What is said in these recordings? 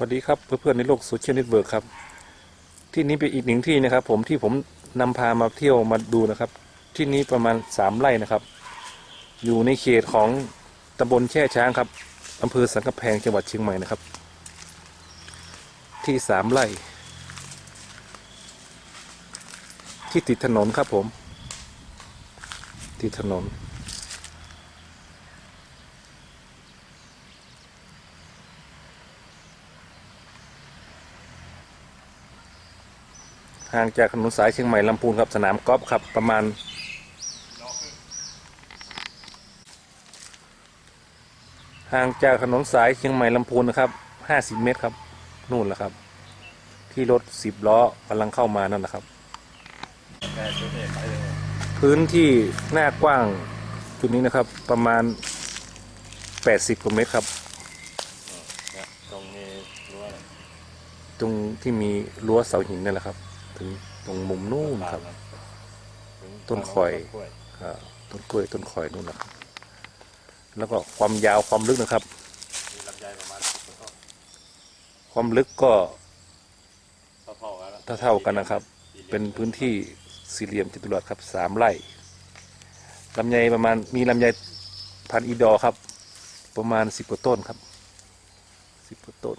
สวัสดีครับเพื่อนๆในโลกโซเชียลเน็ตเวิร์กครับ ที่นี้เป็นอีกหนึ่งที่นะครับ ผมที่ผมนำพามาเที่ยวมาดูนะครับ ที่นี้ประมาณสามไร่นะครับ อยู่ในเขตของตำบลแช่ช้างครับอำเภอสันกำแพงจังหวัดเชียงใหม่นะครับ ที่สามไร่ ที่ติดถนนครับผม ติดถนน ห่างจากถนนสายเชียงใหม่ลำพูนครับสนามกอล์ฟครับประมาณ ห่างจากถนนสายเชียงใหม่ลำพูนนะครับห้าสิบเมตรครับนู่นแหละครับ ที่รถสิบล้อกำลังเข้ามานั่นแหละครับแต่ชุดนี้ไปเลยพื้นที่หน้ากว้างจุดนี้นะครับประมาณแปดสิบกว่าเมตรครับนะตรงนี้รั้วอะไรตรงที่มีรั้วเสาหินนั่นแหละครับ ถึงตรงมุมนู่นครับถึงต้นข่อยกล้วยอ่าต้นกล้วยต้นข่อยนู่นนะครับ แล้วก็ความยาวความลึกนะครับมีลำไยประมาณสิบต้นความลึกก็เท่าเท่าๆกันนะเท่าๆกันนะครับสี่หลี่ยมเป็นพื้นที่สี่เหลี่ยมจัตุรัสครับสามไร่ลำไยประมาณมีลำไยพันธุ์อีดอร์ครับ ประมาณสิบกว่าต้นครับสิบกว่าต้น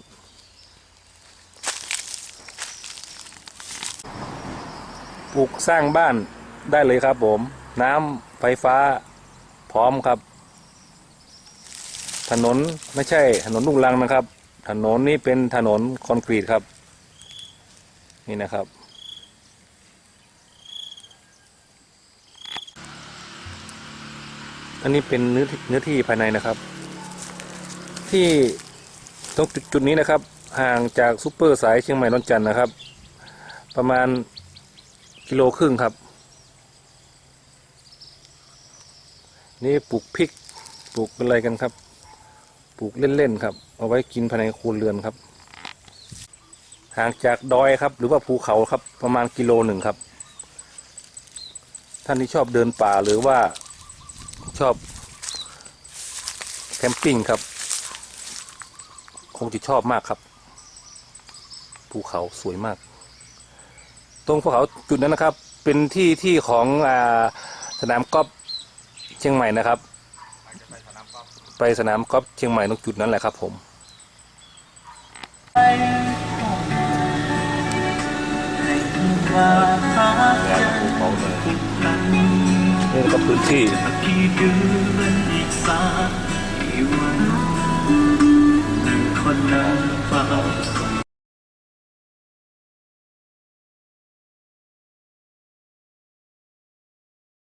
ปลูกสร้างบ้านได้เลยครับ ผม น้ำไฟฟ้าพร้อมครับ ถนนไม่ใช่ ถนนลูกรังนะครับ ถนนนี้เป็นถนนคอนกรีตครับ นี่นะครับ อันนี้เป็นเนื้อที่เนื้อที่ภายในนะครับ ที่ตรงจุดนี้นะครับ ห่างจากซูเปอร์สายเชียงใหม่นนจันทร์นะครับ ประมาณ กิโลครึ่งครับ นี่ปลูกพริกปลูกอะไรกันครับ ปลูกเล่นๆครับ เอาไว้กินภายในครัวเรือนครับ ห่างจากดอยครับ หรือว่าภูเขาครับประมาณกิโลหนึ่งครับ ท่านที่ชอบเดินป่าหรือว่าชอบแคมปิ้งครับ คงจะชอบมากครับ ภูเขาสวยมาก ตรงภูเขาจุดนั้นนะครับ เป็นที่ที่ของอาสนามกอล์ฟเชียงใหม่นะครับ ไปสนามกอล์ฟเชียงใหม่ตรงจุดนั้นแหละครับ ผมแล้วภูเขาเลยนี่ก็พื้นที่กี่เดือนอีกสักกี่วันหนึ่งคนนั่งเฝ้า